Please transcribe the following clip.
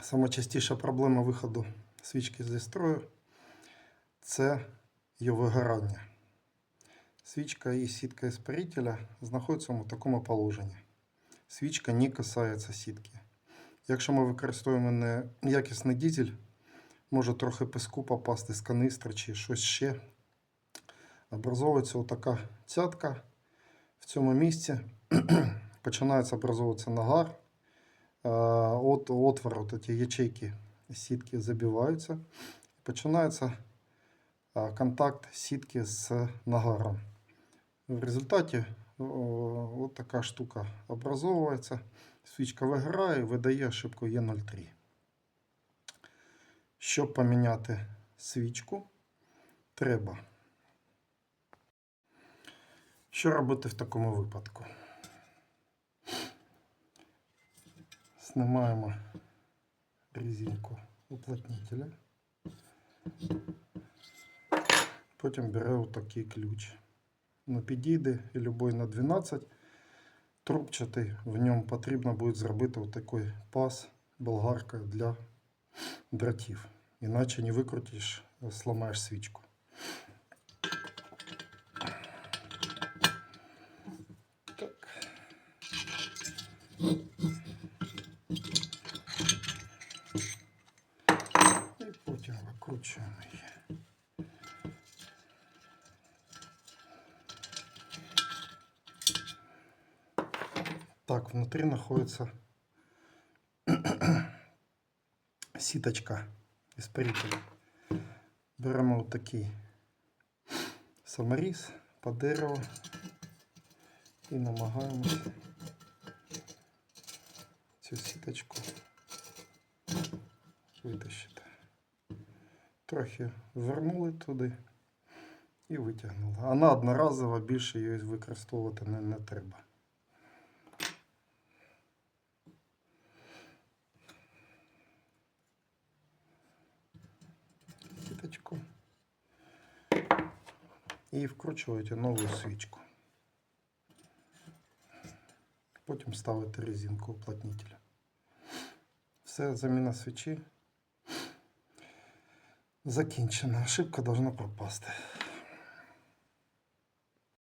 Сама частіша проблема виходу свічки зі строю це її вигорання. Свічка і сітка іспарителя знаходяться в такому положенні. Свічка не касається сітки. Якщо ми використовуємо неякісний дізель, може трохи піску попасти з канистри чи щось ще. Образовується отака цятка в цьому місці. Починається образовуватися нагар. От отвор, от ці ячейки сітки забиваються. Починається контакт сітки з нагаром. В результаті от така штука образовується. Свічка виграє видає ошибку Е03. Щоб поміняти свічку, треба. Що робити в такому випадку? Знімаємо резинку уплотнителя. Потім беремо такий ключ. Ну, підійде і любой на 12 трубчатий. В ньому потрібно буде зробити отакий паз, болгарка для дротів. Іначе не викрутиш, сломаєш свічку. Так. Так, внутри находится сіточка іспарителя. Беремо отакий саморіз по дереву і намагаємося цю сіточку витащити. Трохи вернули туди і витягнули. Вона одноразова, більше її використовувати не, не треба. і вкручуєте нову свічку. Потім ставите резинку уплотнителя. Все, заміна свічі закінчена. Ошибка должна пропасти.